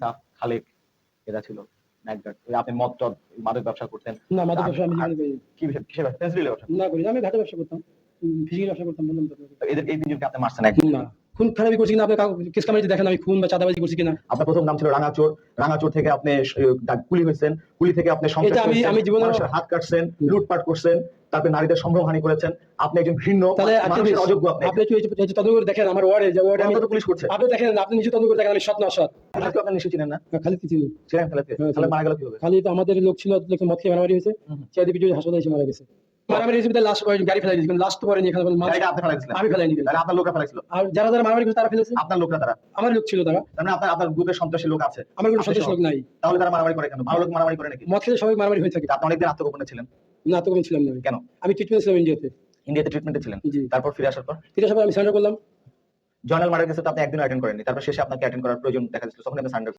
সাফ খালেক এরা ছিল আপনি মদ টদ মাদক ব্যবসা করতেন। না মাদক ব্যবসা আমি কি বিষয়? কিসের ব্যবসা? পেন্সিলের ব্যবসা? না করি আমি ঘাটে ব্যবসা করতাম। ব্যবসা করতাম বললাম তো। এদের এই তিনজনকে আপনি মারছেন একদিন না। খুন খারাপি করছি কিনা? আপনি কেস কামারিতে দেখেন আমি খুন বা চাঁদাবাজি করছি কিনা? আপনার প্রথম নাম ছিল রাঙাচোর। রাঙাচোর থেকে আপনি কুলি হয়েছেন। কুলি থেকে আপনি এটা আমি- আমি জীবনে- হাত কাটছেন লুটপাট করছেন। তারপরে নারীদের সম্ভ্রমহানি করেছেন। আপনি একজন ঘৃণ্য তাহলে অযোগ্য আপনি। একটু তদন্ত করে দেখেন আমার ওয়ার্ডে যে ওয়ার্ডে আমি তো পুলিশ করছে। আপনি দেখেন আপনি নিজে তদন্ত করে দেখেন আমি সৎ না খালেদকে আপনি নিশ্চয়ই চিনেন না। খালি কিছু ছিলেন খালেদকে হ্যাঁ, মারা গেল কীভাবে? খালি তো আমাদের লোক ছিল লোক মদ খেয়ে মারামারি হয়েছে। হাসপাতালে এসে মারা গেছে। মারামারি হয়েছে গাড়ি ফেলাই দিয়েছে। পরে এখানে আমি আপনার লোকরা ফেলাইছিল। আর যারা যারা মারামারি করছে তারা ফেলেছে? আপনার লোকরা তারা। আমার লোক ছিল তারা। মানে আপনার আপনার গ্রুপের সন্ত্রাসী লোক আছে। আমার কোনো লোক নাই। তাহলে তারা মারামারি করে কেন? ভালো লোক মারামারি করে নাকি? মদ খেলে সবাই মারামারি হয়ে থাকে। আপনি অনেকদিন আত্মগোপনে ছিলেন। না তখন ছিলাম না কেন? আমি ট্রিটমেন্ট ছিলাম ইন্ডিয়াতে ইন্ডিয়াতে ট্রিটমেন্টে ছিলেন? তারপর ফিরে আসার পর? ফিরে আসার পর আমি সারেন্ডার করলাম। জয়নাল মার্ডার কেসে তো আপনি একদিন অ্যাটেন্ড করেননি। তারপর শেষে আপনাকে অ্যাটেন্ড করার প্রয়োজন দেখা যাচ্ছে তখন আপনি সারেন্ডার